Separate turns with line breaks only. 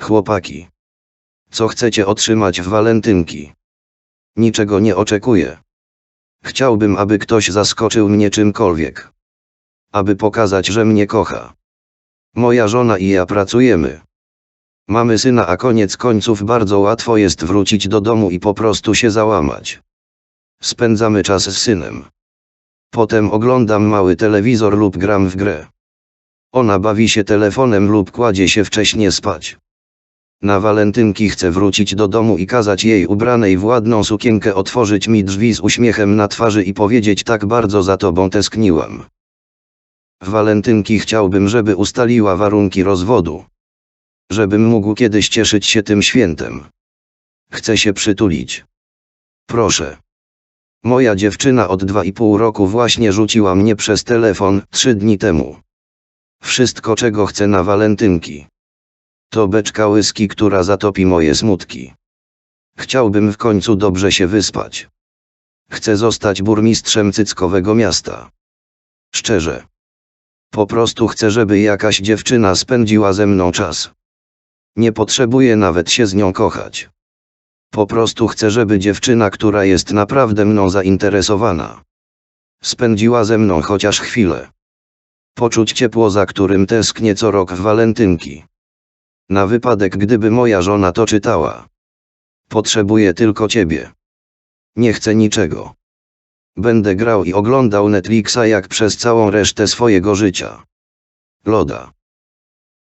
Chłopaki. Co chcecie otrzymać w walentynki? Niczego nie oczekuję. Chciałbym, aby ktoś zaskoczył mnie czymkolwiek. Aby pokazać, że mnie kocha. Moja żona i ja pracujemy. Mamy syna, a koniec końców bardzo łatwo jest wrócić do domu i po prostu się załamać. Spędzamy czas z synem. Potem oglądam mały telewizor lub gram w grę. Ona bawi się telefonem lub kładzie się wcześnie spać. Na walentynki chcę wrócić do domu i kazać jej ubranej w ładną sukienkę otworzyć mi drzwi z uśmiechem na twarzy i powiedzieć tak bardzo za tobą tęskniłam. Walentynki chciałbym, żeby ustaliła warunki rozwodu. Żebym mógł kiedyś cieszyć się tym świętem. Chcę się przytulić. Proszę. Moja dziewczyna od dwa i pół roku właśnie rzuciła mnie przez telefon trzy dni temu. Wszystko czego chcę na walentynki. To beczka łyski, która zatopi moje smutki. Chciałbym w końcu dobrze się wyspać. Chcę zostać burmistrzem cyckowego miasta. Szczerze. Po prostu chcę, żeby jakaś dziewczyna spędziła ze mną czas. Nie potrzebuję nawet się z nią kochać. Po prostu chcę, żeby dziewczyna, która jest naprawdę mną zainteresowana, spędziła ze mną chociaż chwilę. Poczuć ciepło, za którym tęsknię co rok w walentynki. Na wypadek, gdyby moja żona to czytała. Potrzebuję tylko ciebie. Nie chcę niczego. Będę grał i oglądał Netflixa jak przez całą resztę swojego życia. Loda.